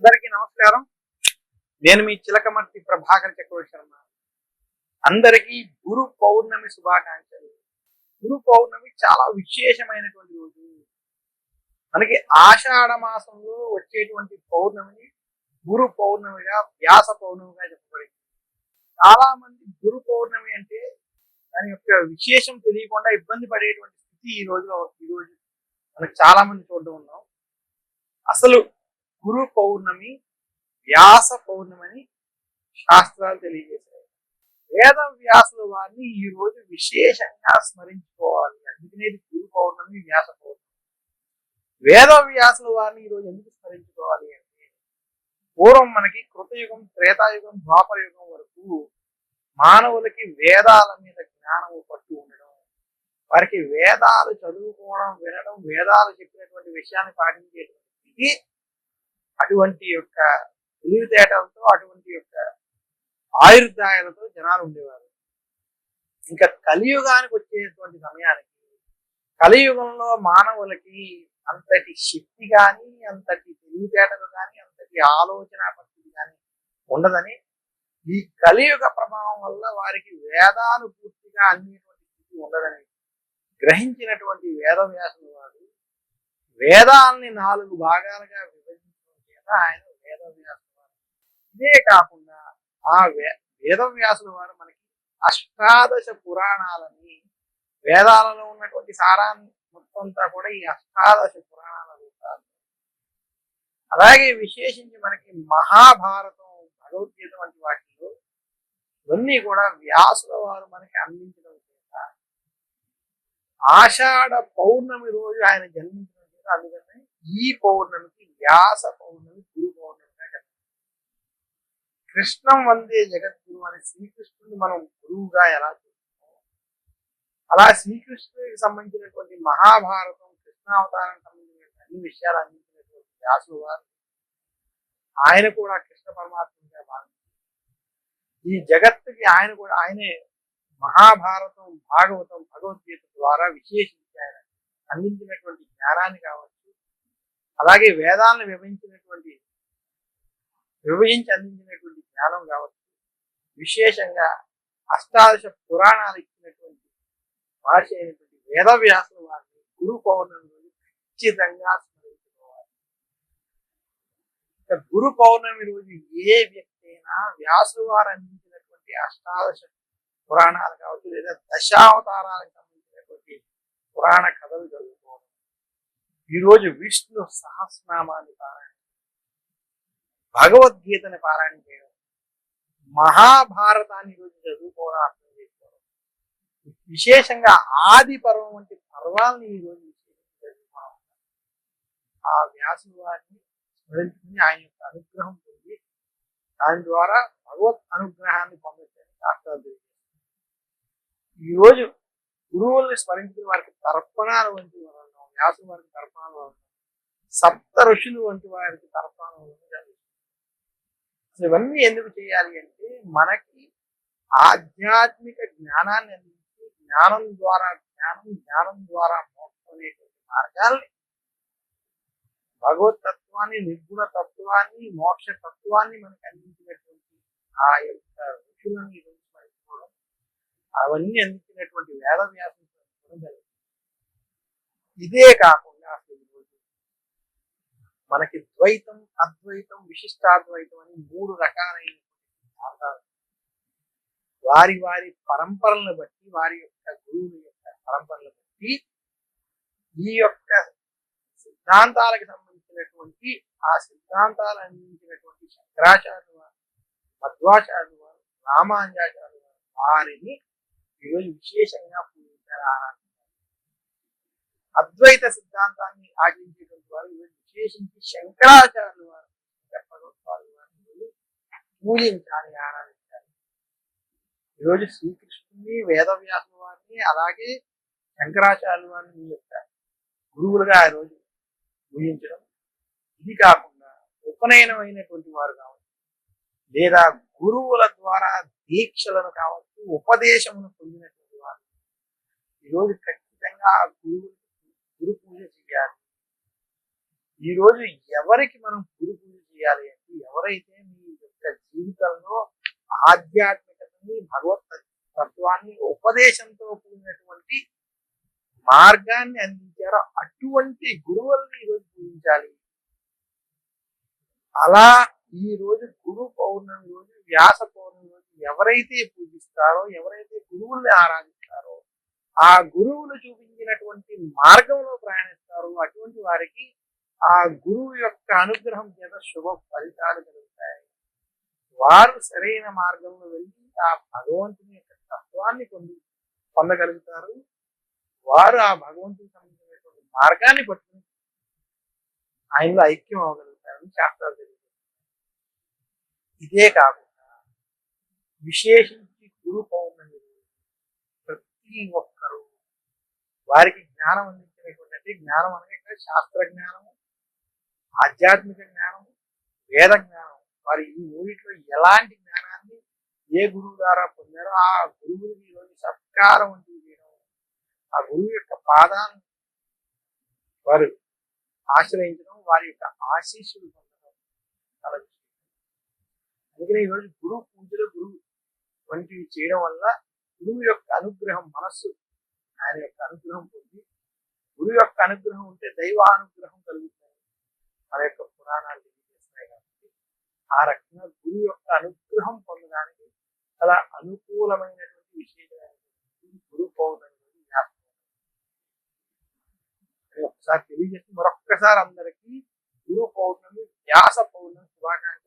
అందరికీ నమస్కారం. నేను మీ చిలకమర్తి ప్రభాకర్ చక్రవర్తి శర్మ. అందరికీ గురు పౌర్ణమి శుభాకాంక్షలు. గురు పౌర్ణమి చాలా విశేషమైనటువంటి రోజు. మనకి ఆషాఢ మాసంలో వచ్చేటువంటి పౌర్ణమిని గురు పౌర్ణమిగా వ్యాస పౌర్ణమిగా చెప్పబడింది. చాలా మంది గురు పౌర్ణమి అంటే దాని యొక్క విశేషం తెలియకుండా ఇబ్బంది పడేటువంటి స్థితి ఈ రోజులో ఈ రోజు మనకు చాలా మంది చూడడం ఉన్నాం. అసలు గురు పౌర్ణమి వ్యాస పౌర్ణమి అని శాస్త్రాలు తెలియజేశాయి. వేద వ్యాసుల వారిని ఈ రోజు విశేషంగా స్మరించుకోవాలి. అందుకనే ఇది గురు పౌర్ణమి వ్యాస పౌర్ణమి. వేద వ్యాసుల వారిని ఈరోజు ఎందుకు స్మరించుకోవాలి అంటే పూర్వం మనకి కృతయుగం త్రేతాయుగం ద్వాపర యుగం వరకు మానవులకి వేదాల మీద జ్ఞానము పట్టు ఉండడం వారికి వేదాలు చదువుకోవడం వినడం వేదాలు చెప్పినటువంటి విషయాన్ని పాటించేటువంటి అటువంటి యొక్క తెలివితేటలతో అటువంటి యొక్క ఆయుర్దాయాలతో జనాలు ఉండేవారు. ఇంకా కలియుగానికి వచ్చేటువంటి సమయానికి కలియుగంలో మానవులకి అంతటి శక్తి కానీ అంతటి తెలివితేటలు కానీ అంతటి ఆలోచన పరిస్థితి కానీ ఉండదని ఈ కలియుగ ప్రభావం వల్ల వారికి వేదాలు పూర్తిగా అందేటువంటి స్థితి ఉండదని గ్రహించినటువంటి వేదవ్యాసులు వారు వేదాల్ని నాలుగు భాగాలుగా ఆయన వేదవ్యాసుల వారు ఇదే కాకుండా ఆ వే వేదవ్యాసుల వారు మనకి అష్టాదశ పురాణాలని వేదాలలో ఉన్నటువంటి సారాన్ని మొత్తం అంతా కూడా ఈ అష్టాదశ పురాణాల రూపాలు అలాగే విశేషించి మనకి మహాభారతం భగవద్గీత వంటి వాటిలో ఇవన్నీ కూడా వ్యాసుల వారు మనకి అందించడం చేత ఆషాఢ పౌర్ణమి రోజు ఆయన జన్మించడం చేత అందుకని ఈ పౌర్ణమికి వ్యాస పౌర్ణమి గురు పౌర్ణమిగా చెప్తాం కృష్ణం వందే జగద్గురు అని శ్రీకృష్ణుని మనం గురువుగా ఎలా చూస్తాం? అలా శ్రీకృష్ణుడికి సంబంధించినటువంటి మహాభారతం కృష్ణావతారానికి సంబంధించిన అన్ని విషయాలు అందించినటువంటి వ్యాసులు వారు. ఆయన కూడా కృష్ణ పరమాత్మగా భావించారు ఈ జగత్తుకి ఆయన కూడా ఆయనే మహాభారతం భాగవతం భగవద్గీత ద్వారా విశేషించి ఆయన అందించినటువంటి జ్ఞానాన్ని కావచ్చు అలాగే వేదాలను విభజించినటువంటి విభజించి అందించినటువంటి జ్ఞానం కావచ్చు. విశేషంగా అష్టాదశ పురాణాలు ఇచ్చినటువంటి భాష అయినటువంటి వేదవ్యాసుల వారిని గురు పౌర్ణమి రోజు ఖచ్చితంగా స్మరించుకోవాలి. గురు పౌర్ణమి రోజు ఏ వ్యక్తి అయినా వ్యాసులు వారు అందించినటువంటి అష్టాదశ పురాణాలు కావచ్చు లేదా దశావతారాలకు సంబంధించినటువంటి పురాణ కథలు చదువుకోవడం. ఈరోజు విష్ణు సహస్రనామాన్ని పారాయణ. భగవద్గీతని పారాయణ చేయడం. మహాభారతాన్ని ఈరోజు చదువుకోవడం అర్థం చేసుకోవడం. విశేషంగా ఆది పర్వం వంటి పర్వాలని ఈరోజు చదువుకోవడం. ఆ వ్యాసుల వారిని స్మరించుకుని ఆయన యొక్క అనుగ్రహం పొంది దాని ద్వారా భగవత్ అనుగ్రహాన్ని పొందొచ్చని శాస్త్రాలు ఈరోజు గురువుల్ని స్మరించిన వారికి తర్పణాలు వంటి వారు వ్యాసం వారికి తర్పణాలు ఉన్నాం సప్త ఋషులు వంటి వారికి తర్పణాలు అసలు ఇవన్నీ ఎందుకు చేయాలి అంటే మనకి ఆధ్యాత్మిక జ్ఞానాన్ని అందించి జ్ఞానం ద్వారా జ్ఞానం జ్ఞానం ద్వారా మోక్షం అనేటువంటి మార్గాల్ని భగవత్ తత్వాన్ని నిర్గుణ తత్వాన్ని మోక్ష తత్వాన్ని మనకు అందించినటువంటి ఆ యొక్క ఋషులను గురించి స్మరించుకోవడం అవన్నీ అందించినటువంటి వేద వ్యాసం జరుగుతుంది. ఇదే కాకుండా మనకి ద్వైతం అద్వైతం విశిష్టాద్వైతం అని మూడు రకాలైన సిద్ధాంతాలు వారి వారి పరంపరలను బట్టి వారి యొక్క గురువుల యొక్క పరంపరలను బట్టి ఈ యొక్క సిద్ధాంతాలకు సంబంధించినటువంటి ఆ సిద్ధాంతాలు అందించినటువంటి శంకరాచార్యులు వారు మధ్వాచార్యులు వారు రామాంజాచార్యులు వారు వారిని ఈరోజు విశేషంగా పూజించారు ఆరాధించారు. అద్వైత సిద్ధాంతాన్ని ఆచరించేటువంటి వారు ఈరోజు విశేషించి శంకరాచార్యులు వారు భగవత్పాదులు వారిని పూజించాలి ఆరాధించాలి. ఈరోజు శ్రీకృష్ణుని వేదవ్యాసుల వారిని అలాగే శంకరాచార్యుల వారిని మీ గురువులుగా ఆ రోజు పూజించడం. ఇది కాకుండా ఉపనయనమైనటువంటి వారు కావచ్చు లేదా గురువుల ద్వారా దీక్షలను కావచ్చు ఉపదేశమును పొందినటువంటి వారు. ఈరోజు ఖచ్చితంగా ఆ గురువులకు గురు పూజ చేయాలి. ఈరోజు ఎవరికి మనం గురు పూజ చేయాలి అంటే ఎవరైతే మీ యొక్క జీవితంలో ఆధ్యాత్మికతని భగవత్ తత్వాన్ని ఉపదేశంతో కూడినటువంటి మార్గాన్ని అందించారో అటువంటి గురువుల్ని ఈరోజు పూజించాలి. అలా ఈ రోజు గురు పౌర్ణమి రోజు వ్యాస పౌర్ణమి రోజు ఎవరైతే పూజిస్తారో ఎవరైతే గురువుల్ని ఆరాధిస్తారో ఆ గురువులు చూపించినటువంటి మార్గంలో ప్రయాణిస్తారో అటువంటి వారికి ఆ గురువు యొక్క అనుగ్రహం చేత శుభ ఫలితాలు కలుగుతాయి. వారు సరైన మార్గంలో వెళ్ళి ఆ భగవంతుని యొక్క తత్వాన్ని పొంది పొందగలుగుతారు. వారు ఆ భగవంతునికి సంబంధించినటువంటి మార్గాన్ని పట్టుకుని ఆయనలో ఐక్యం అవ్వగలుగుతారని శాస్త్రాలు తెలియజేస్తారు ఇదే కాకుండా విశేషించి గురు పౌర్ణమి ప్రతి ఒక్కరూ వారికి జ్ఞానం అందించినటువంటి అంటే జ్ఞానం అనగా ఇక్కడ శాస్త్ర జ్ఞానము ఆధ్యాత్మిక జ్ఞానం వేద జ్ఞానం వారి ఈ మూడిట్లో ఎలాంటి జ్ఞానాన్ని ఏ గురువు ద్వారా పొందారో ఆ గురువుని ఈరోజు సత్కారం వంటివి చేయడం. ఆ గురువు యొక్క పాదాన్ని వారు ఆశ్రయించడం వారి యొక్క ఆశీస్సులు పొందడం. చాలా విశేషం. అందుకనే ఈరోజు గురువు పూజలు గురువు వంటివి చేయడం వల్ల గురువు యొక్క అనుగ్రహం మనస్సు ఆయన యొక్క అనుగ్రహం పొంది గురువు యొక్క అనుగ్రహం ఉంటే దైవానుగ్రహం కలుగుతుంది. మన యొక్క పురాణాలు తెలియజేస్తున్నాయి కాబట్టి ఆ రకంగా గురువు యొక్క అనుగ్రహం పొందడానికి చాలా అనుకూలమైనటువంటి విషయమైనటువంటి గురు పౌర్ణమి ఒకసారి తెలియజేసి మరొక్కసారి అందరికీ గురు పౌర్ణమి వ్యాస పౌర్ణమి శుభాకాంక్ష